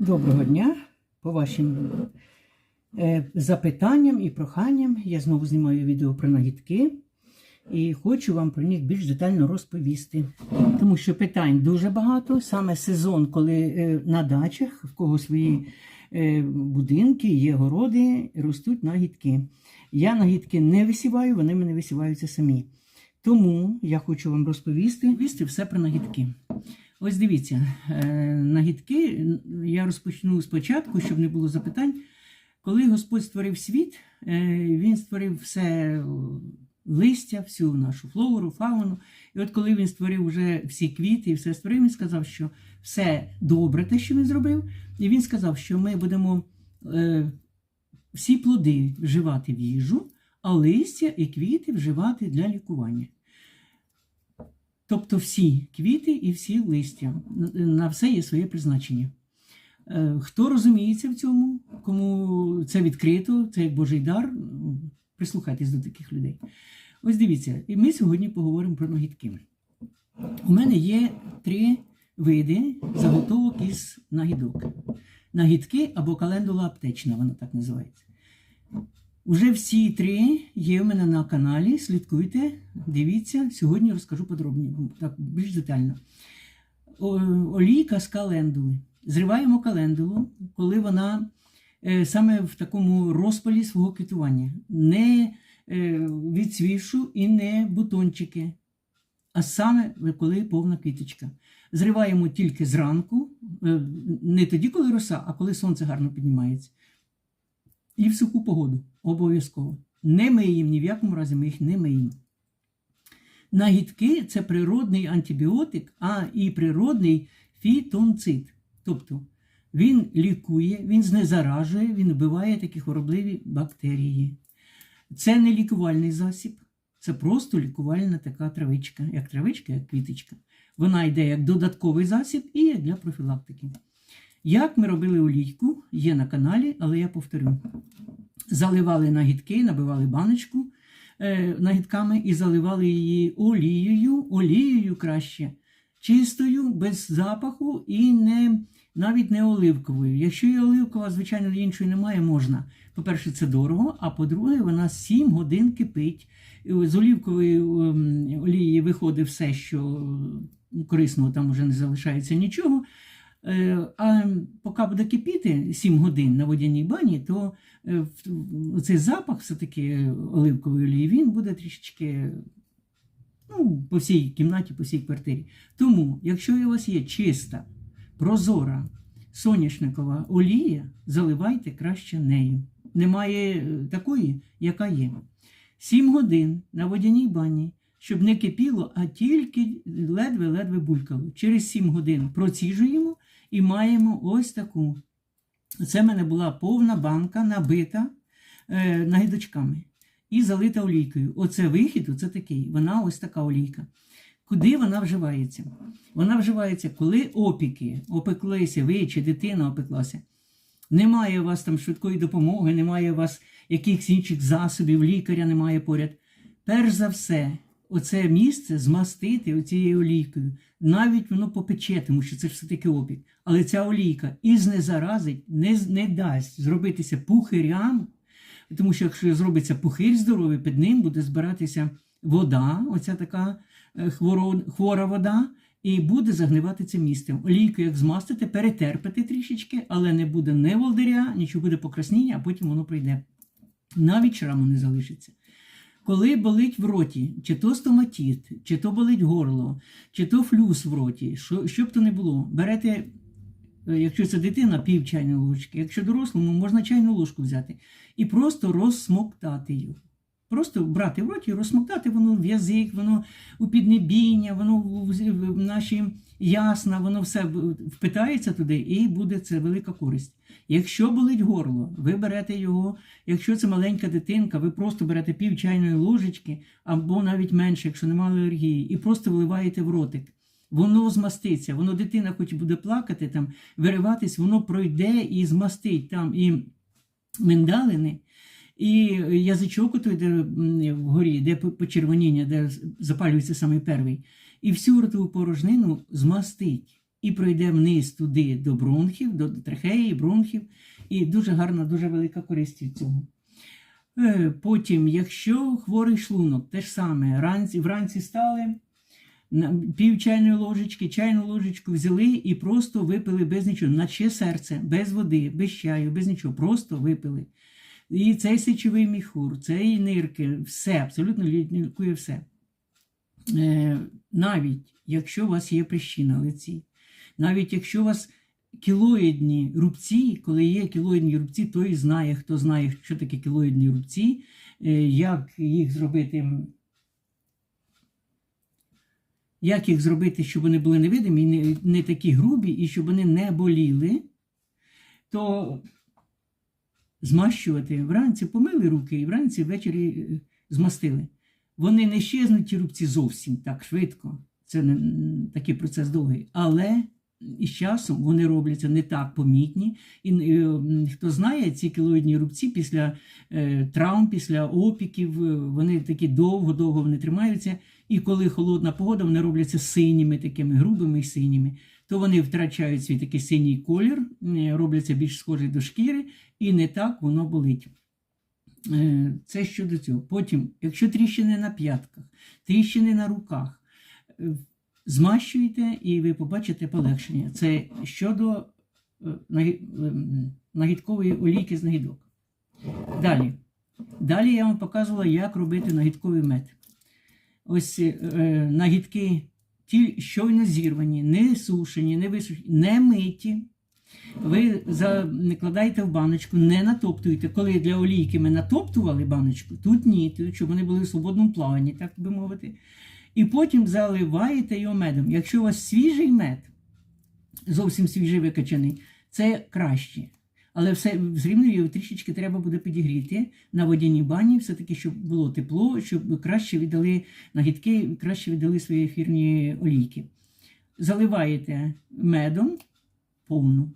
Доброго дня. По вашим е, запитанням і проханням я знову знімаю відео про нагідки і хочу вам про них більш детально розповісти. Тому що питань дуже багато. Саме сезон, коли е, на дачах, в кого свої е, будинки, є городи, ростуть нагідки. Я нагідки не висіваю, вони мене висіваються самі. Тому я хочу вам розповісти, розповісти все про нагідки. Ось дивіться, е, нагідки я розпочну спочатку, щоб не було запитань. Коли Господь створив світ, е, Він створив все листя, всю нашу флору, фауну. І от коли він створив вже всі квіти і все створив, він сказав, що все добре, те, що він зробив. І він сказав, що ми будемо е, всі плоди вживати в їжу, а листя і квіти вживати для лікування. Тобто всі квіти і всі листя. На все є своє призначення. Е, Хто розуміється в цьому, кому це відкрито, це Божий дар, прислухайтесь до таких людей. Ось дивіться, і ми сьогодні поговоримо про нагідки. У мене є три види заготовок із нагідок. Нагідки або календула аптечна, вона так називається. Уже всі три є в мене на каналі. Слідкуйте, дивіться. Сьогодні розкажу подробніше, так більш детально. Олійка з календули. Зриваємо календулу, коли вона е, саме в такому розпалі свого квітування. Не е, відцвівшу і не бутончики, а саме коли повна квіточка. Зриваємо тільки зранку, е, не тоді, коли роса, а коли сонце гарно піднімається. І в суху погоду. Обов'язково. Не миємо, ні в якому разі ми їх не миємо. Нагідки це природний антибіотик, а і природний фітонцид. Тобто він лікує, він знезаражує, він вбиває такі хворобливі бактерії. Це не лікувальний засіб, це просто лікувальна така травичка, як травичка, як квіточка. Вона йде як додатковий засіб і як для профілактики. Як ми робили олійку, є на каналі, але я повторю. Заливали нагідки, набивали баночку е, нагідками і заливали її олією, олією краще, чистою, без запаху і не, навіть не оливковою. Якщо є оливкова, звичайно, іншої немає, можна. По-перше, це дорого, а по-друге, вона 7 годин кипить. З олівкової ем, олії виходить все, що корисного там вже не залишається нічого. Е, А поки буде кипіти 7 годин на водяній бані, то е, цей запах все-таки оливкової олії він буде трішечки ну, по всій кімнаті, по всій квартирі. Тому, якщо у вас є чиста, прозора соняшникова олія, заливайте краще нею. Немає е, такої, яка є. 7 годин на водяній бані, щоб не кипіло, а тільки ледве-ледве булькало. Через 7 годин проціжуємо і маємо ось таку. Це в мене була повна банка набита е, нагідочками і залита олійкою. Оце вихід, оце такий. Вона ось така олійка. Куди вона вживається? Вона вживається, коли опіки, опеклися, ви чи дитина опеклася. Немає у вас там швидкої допомоги, немає у вас якихось інших засобів, лікаря немає поряд. Перш за все, оце місце змастити оцією олійкою. Навіть воно попече, тому що це ж все-таки опік. Але ця олійка і знезаразить, не, не дасть зробитися пухирям, тому що якщо зробиться пухир здоровий, під ним буде збиратися вода, оця така е, хворо, хвора вода, і буде загнивати це місце. Олійку, як змастити, перетерпити трішечки, але не буде не волдиря, нічого буде покрасніння, а потім воно пройде. Навіть шраму не залишиться. Коли болить в роті, чи то стоматіт, чи то болить горло, чи то флюс в роті, що, що б то не було, берете, е, якщо це дитина, пів чайної ложки, якщо дорослому, можна чайну ложку взяти і просто розсмоктати його. Просто брати в роті розсмоктати воно в язик, воно у піднебіння, воно в наші ясна, воно все впитається туди і буде це велика користь. Якщо болить горло, ви берете його. Якщо це маленька дитинка, ви просто берете пів чайної ложечки або навіть менше, якщо немає алергії, і просто вливаєте в ротик. Воно змаститься, воно дитина, хоч буде плакати, там, вириватись, воно пройде і змастить там і миндалини, і язичок той, де вгорі, де почервоніння, де запалюється саме перший, і всю ротову порожнину змастить. і пройде вниз туди до бронхів, до трахеї, бронхів. І дуже гарна, дуже велика користь від цього. Е, Потім, якщо хворий шлунок, те ж саме, ранці, вранці стали, пів чайної ложечки, чайну ложечку взяли і просто випили без нічого, наче серце, без води, без чаю, без нічого, просто випили. І цей сечовий міхур, цей нирки, все, абсолютно лікує все. Е, навіть якщо у вас є прищі на лиці, навіть якщо у вас кілоїдні рубці, коли є кілоїдні рубці, той знає, хто знає, що таке кілоїдні рубці, е, як їх зробити. Як їх зробити, щоб вони були невидимі, не, не такі грубі, і щоб вони не боліли, то змащувати вранці помили руки і вранці ввечері е, змастили. Вони не щезнуть ті рубці зовсім так швидко. Це не такий процес довгий. Але із часом вони робляться не так помітні. І е, м, хто знає, ці кілоїдні рубці після е, травм, після опіків, е, вони такі довго-довго вони тримаються. І коли холодна погода, вони робляться синіми, такими грубими і синіми. То вони втрачають свій такий синій колір, робляться більш схожі до шкіри, і не так воно болить. Е, Це щодо цього. Потім, якщо тріщини на п'ятках, тріщини на руках, е, змащуйте і ви побачите полегшення. Це щодо е, нагі- нагідкової олійки з нагідок. Далі. Далі я вам показувала, як робити нагідковий мед. Ось е, нагідки ті щойно зірвані, не сушені, не висушені, не миті. Ви закладаєте в баночку, не натоптуєте. Коли для олійки ми натоптували баночку, тут ні, щоб вони були в свободному плаванні, так би мовити. І потім заливаєте його медом. Якщо у вас свіжий мед, зовсім свіжий викачаний, це краще. Але все рівно його трішечки треба буде підігріти на водяній бані, все-таки, щоб було тепло, щоб краще віддали нагідки, краще віддали свої ефірні олійки. Заливаєте медом повну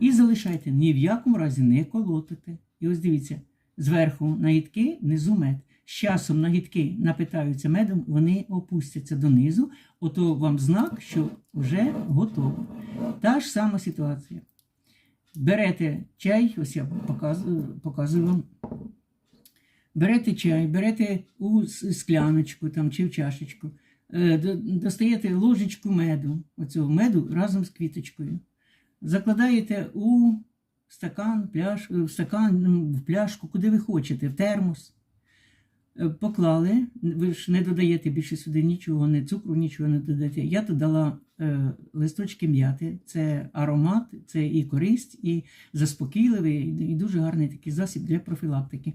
і залишайте. Ні в якому разі не колотите. І ось дивіться, зверху нагідки, внизу мед. З часом нагідки напитаються медом, вони опустяться донизу, ото вам знак, що вже готово. Та ж сама ситуація. Берете чай, ось я показую, показую вам. Берете чай, берете у скляночку там, чи в чашечку, е, достаєте ложечку меду, оцього меду разом з квіточкою. Закладаєте у стакан, пляш, в стакан, ну, в пляшку, куди ви хочете, в термос. Е, Поклали, ви ж не додаєте більше сюди нічого, не цукру, нічого не додаєте. Я додала е, листочки м'яти. Це аромат, це і користь, і заспокійливий, і дуже гарний такий засіб для профілактики.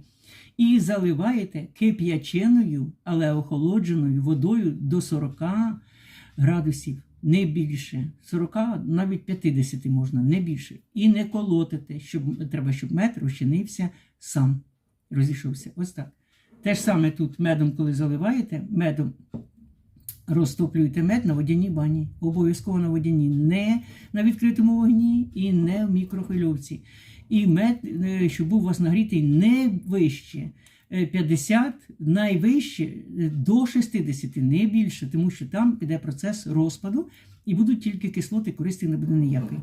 І заливаєте кип'яченою, але охолодженою водою до 40 градусів, не більше. 40, навіть 50 можна, не більше. І не колотите, щоб треба, щоб мед розчинився сам, розійшовся. Ось так. Те ж саме тут медом, коли заливаєте, медом розтоплюєте мед на водяній бані. Обов'язково на водяній, не на відкритому вогні і не в мікрохвильовці. І мед, е, щоб був у вас нагрітий не вище. е, 50, найвище е, до 60, не більше, тому що там піде процес розпаду і будуть тільки кислоти, користі не буде ніякої.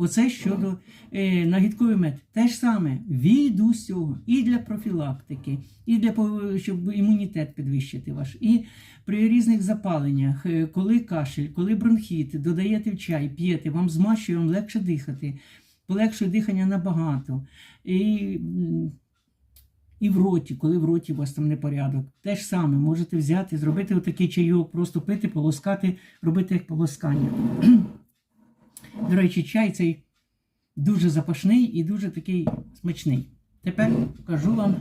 Оце щодо е, нагідковий мед. Те ж саме від усього, і для профілактики, і для щоб імунітет підвищити ваш. І при різних запаленнях, е, коли кашель, коли бронхіт, додаєте в чай, п'єте, вам змащує, вам легше дихати, полегшує дихання набагато. І, і в роті, коли в роті у вас там непорядок. Те ж саме можете взяти, зробити отакий чайок, просто пити, полоскати, робити як полоскання. До речі, чай цей дуже запашний і дуже такий смачний. Тепер покажу вам.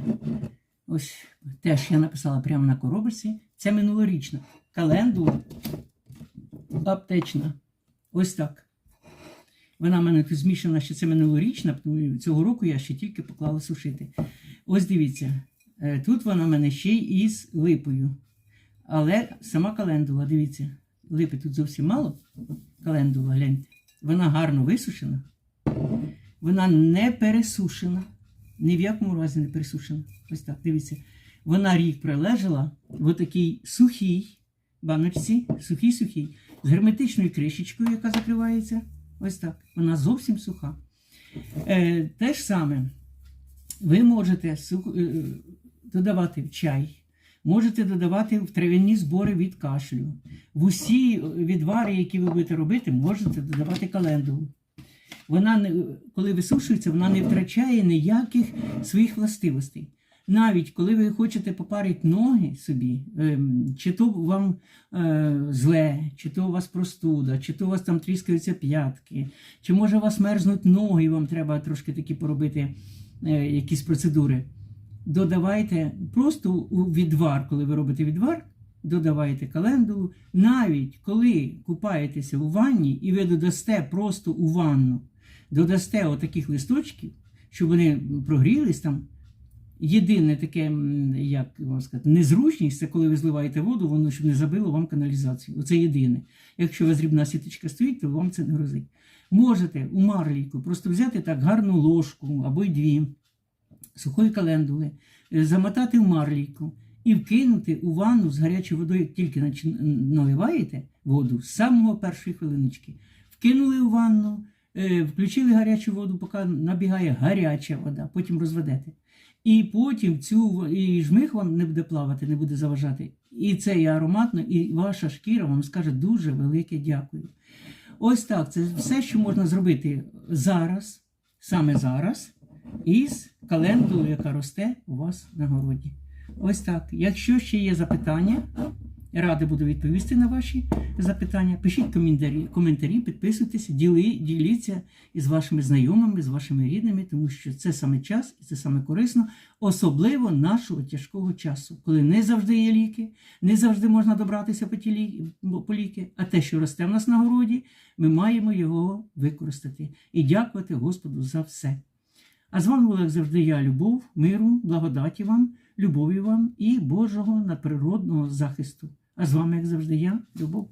Ось теж я написала прямо на коробочці. Це минулорічна календула аптечна. Ось так. Вона в мене тут змішана, що це минулорічна, тому цього року я ще тільки поклала сушити. Ось дивіться, е, тут вона в мене ще й із липою. Але сама календула, дивіться, липи тут зовсім мало. Календула, гляньте. Вона гарно висушена. Вона не пересушена. Ні в якому разі не пересушена. Ось так, дивіться. Вона рік пролежала в такій сухій баночці, сухій-сухій. з герметичною кришечкою, яка закривається. Ось так. Вона зовсім суха. Е, те ж саме, ви можете е, додавати в чай, можете додавати в трав'яні збори від кашлю. В усі відвари, які ви будете робити, можете додавати календулу. Вона, коли висушується, вона не втрачає ніяких своїх властивостей. Навіть коли ви хочете попарити ноги собі, ем, чи то вам е, зле, чи то у вас простуда, чи то у вас там тріскаються п'ятки, чи може у вас мерзнуть ноги, і вам треба трошки такі поробити е, якісь процедури. Додавайте просто у відвар, коли ви робите відвар, додавайте календулу. Навіть коли купаєтеся у ванні і ви додасте просто у ванну, додасте отаких листочків, щоб вони прогрілись там. Єдине таке, як вам сказати, незручність, це коли ви зливаєте воду, воно щоб не забило вам каналізацію. Оце єдине. Якщо у вас дрібна сіточка стоїть, то вам це не грозить. Можете у марлійку просто взяти так гарну ложку або й дві сухої календули, е, замотати в марлійку і вкинути у ванну з гарячою водою, тільки наливаєте воду з самого першої хвилиночки. Вкинули у ванну, е, включили гарячу воду, поки набігає гаряча вода, потім розведете. І потім цю і жмих вам не буде плавати, не буде заважати. І це і ароматно, і ваша шкіра вам скаже дуже велике дякую. Ось так, це все, що можна зробити зараз, саме зараз, із календулою, яка росте у вас на городі. Ось так. Якщо ще є запитання, радий буду відповісти на ваші запитання. Пишіть коментарі, коментарі підписуйтесь, діли, діліться із вашими знайомими, з вашими рідними, тому що це саме час і це саме корисно, особливо нашого тяжкого часу, коли не завжди є ліки, не завжди можна добратися по, ті по ліки, а те, що росте в нас на городі, ми маємо його використати і дякувати Господу за все. А з вами була, як завжди, я, Любов, миру, благодаті вам, любові вам і Божого надприродного захисту. А з вами, як завжди, я, Любов.